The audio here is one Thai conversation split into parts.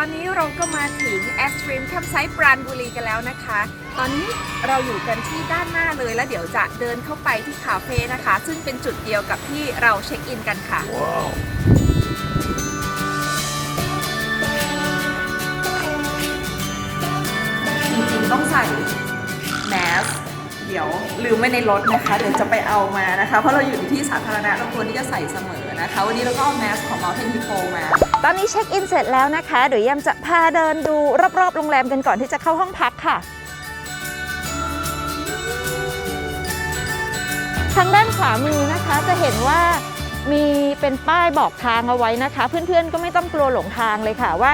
อนนี้เราก็มาถึง Extreme Campsite ปราณบุรีกันแล้วนะคะ ตอนนี้เราอยู่กันที่ด้านหน้าเลยแล้วเดี๋ยวจะเดินเข้าไปที่คาเฟ่นะคะ ซึ่งเป็นจุดเดียวกับที่เราเช็คอินกันค่ะจริงๆต้องใส่แมสเดี๋ยวลืมไว้ในรถนะคะ เดี๋ยวจะไปเอามานะคะ เพราะเราอยู่ในที่สาธารณะเราควรที่จะใส่เสมอนะคะ วันนี้เราก็เอาแมสของ Mountain Hippo มา ตอนนี้เช็คอินเสร็จแล้วนะคะเดี๋ยวยังจะพาเดินดูรอบๆโรงแรมกันก่อนที่จะเข้าห้องพักค่ะ ทางด้านขวามือนะคะจะเห็นว่ามีเป็นป้ายบอกทางเอาไว้นะคะ เพื่อนๆก็ไม่ต้องกลัวหลงทางเลยค่ะว่า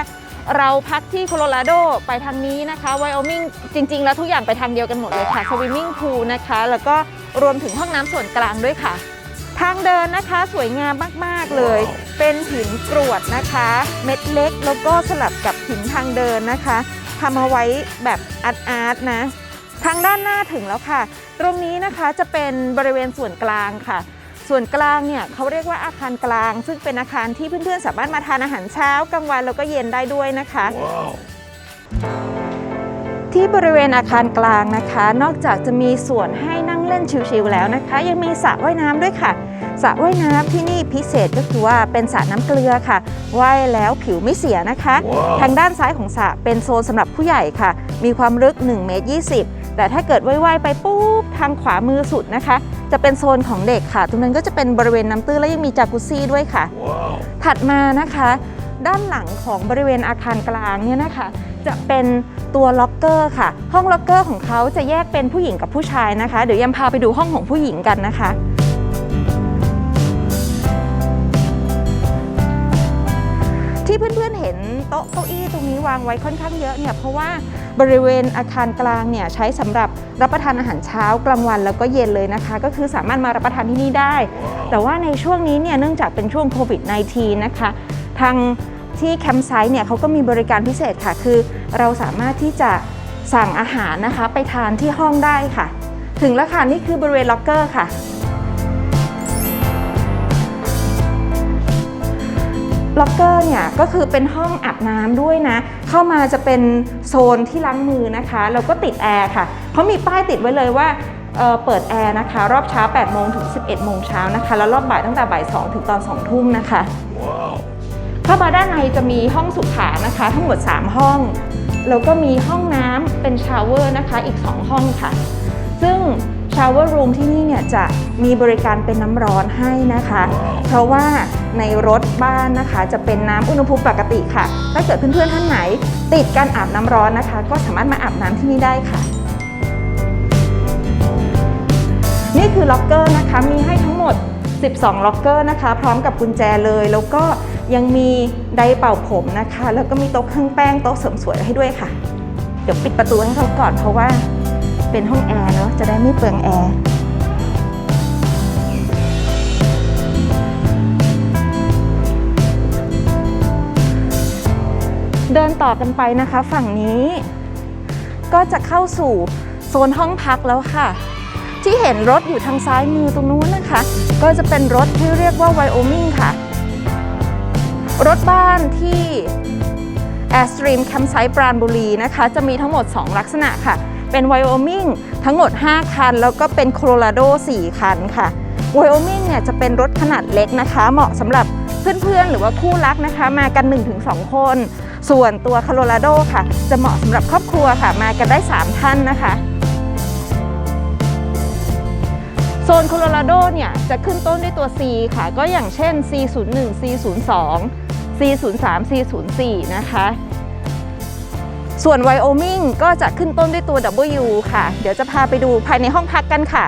เราพักที่โคโลราโดไปทางนี้นะคะไวโอมิงจริง ๆ แล้วทุกอย่างไปทางเดียวกันหมดเลยค่ะสวิมมิ่งพูลนะคะ แล้วก็รวมถึงห้องน้ำส่วนกลางด้วยค่ะ ทางเดินนะคะสวยงามมากๆเลย เป็นหินกรวดนะคะ เม็ดเล็กแล้วก็สลับกับหินทางเดินนะคะทำเอาไว้แบบอาร์ตอาร์ตนะ ทางด้านหน้าถึงแล้วค่ะ ตรงนี้นะคะจะเป็นบริเวณส่วนกลางค่ะ ส่วนกลางเนี่ยเขาเรียกว่าอาคารกลาง ซึ่งเป็นอาคารที่เพื่อนๆสามารถมาทานอาหารเช้ากลางวันแล้วก็เย็นได้ด้วยนะคะ ที่บริเวณอาคารกลางนะคะ นอกจากจะมีส่วนให้นั่งเล่นชิลๆแล้วนะคะ ยังมีสระว่ายน้ำด้วยค่ะสระว่ายน้ำที่นี่พิเศษก็คือว่าเป็นสระน้ำเกลือค่ะว่ายแล้วผิวไม่เสียนะคะทางด้านซ้ายของสระเป็นโซนสำหรับผู้ใหญ่ค่ะ มีความลึก1เมตร20 แต่ถ้าเกิดว่ายๆไปปุ๊บทางขวามือสุดนะคะ จะเป็นโซนของเด็กค่ะ ตรงนั้นก็จะเป็นบริเวณน้ำตื้นและยังมีจากุซซี่ด้วยค่ะถัดมานะคะ ด้านหลังของบริเวณอาคารกลางเนี่ยนะคะจะเป็นตัวล็อกเกอร์ค่ะ ห้องล็อกเกอร์ของเขาจะแยกเป็นผู้หญิงกับผู้ชายนะคะ เดี๋ยวยังพาไปดูห้องของผู้หญิงกันนะคะที่เพื่อนๆเห็นโต๊ะเก้าอี้ตรงนี้วางไว้ค่อนข้างเยอะเนี่ยเพราะว่าบริเวณอาคารกลางเนี่ยใช้สำหรับรับประทานอาหารเช้ากลางวันแล้วก็เย็นเลยนะคะ ก็คือสามารถมารับประทานที่นี่ได้ แต่ว่าในช่วงนี้เนี่ยเนื่องจากเป็นช่วงโควิด -19 นะคะ ทาง ที่แคมป์ไซต์เนี่ยเขาก็มีบริการพิเศษค่ะ คือเราสามารถที่จะสั่งอาหารนะคะ ไปทานที่ห้องได้ค่ะ ถึงแล้วค่ะนี่คือบริเวณล็อกเกอร์ค่ะ ล็อกเกอร์เนี่ยก็คือเป็นห้องอาบน้ำด้วยนะ เข้ามาจะเป็นโซนที่ล้างมือนะคะแล้วก็ติดแอร์ค่ะเขามีป้ายติดไว้เลยว่าเเปิดแอร์นะคะ รอบเช้า 8 โมงถึง 11 โมงเช้านะคะ แล้วรอบบ่ายตั้งแต่บ่าย 2 ถึงตอน 2 ทุ่มนะคะ เข้ามาด้านในจะมีห้องสุขานะคะ ทั้งหมด 3 ห้อง แล้วก็มีห้องน้ำเป็นชาวเวอร์นะคะอีก 2 ห้องค่ะ ซึ่งชาวเวอร์รูมที่นี่เนี่ยจะมีบริการเป็นน้ำร้อนให้นะคะ เพราะว่าในรถบ้านนะคะ จะเป็นน้ำอุณหภูมิปกติค่ะ ถ้าเกิดเพื่อนๆท่านไหน ติดการอาบน้ำร้อนนะคะ ก็สามารถมาอาบน้ำที่นี่ได้ค่ะ นี่คือล็อกเกอร์นะคะ มีให้ทั้งหมด 12 ล็อกเกอร์นะคะ พร้อมกับกุญแจเลยแล้วก็ ยังมีไดร์เป่าผมนะคะ แล้วก็มีโต๊ะเครื่องแป้งโต๊ะเสริมสวยให้ด้วยค่ะ เดี๋ยวปิดประตูให้เขาก่อนเพราะว่าเป็นห้องแอร์เนาะจะได้ไม่เปลืองแอร์เดินต่อกันไปนะคะ ฝั่งนี้ก็จะเข้าสู่โซนห้องพักแล้วค่ะ ที่เห็นรถอยู่ทางซ้ายมือตรงนู้นนะคะ ก็จะเป็นรถที่เรียกว่าไวโอมิงค่ะ รถบ้านที่แอสตรีมแคมป์ไซต์ปราณบุรีนะคะ จะมีทั้งหมด 2 ลักษณะค่ะ เป็นไวโอมิงทั้งหมด 5 คัน แล้วก็เป็นโคโลราโด 4 คันค่ะไวโอมิงเนี่ยจะเป็นรถขนาดเล็กนะคะ เหมาะสำหรับเพื่อนๆ หรือว่าคู่รักนะคะ มากัน 1-2 คน ส่วนตัวโคโลราโดค่ะ จะเหมาะสำหรับครอบครัวค่ะ มากันได้ 3 ท่านนะคะโซนโคโลราโดเนี่ยจะขึ้นต้นด้วยตัว C ค่ะ ก็อย่างเช่น C01 C02 C03 C04 นะคะส่วนไวโอมิงก็จะขึ้นต้นด้วยตัว W ค่ะ เดี๋ยวจะพาไปดูภายในห้องพักกันค่ะ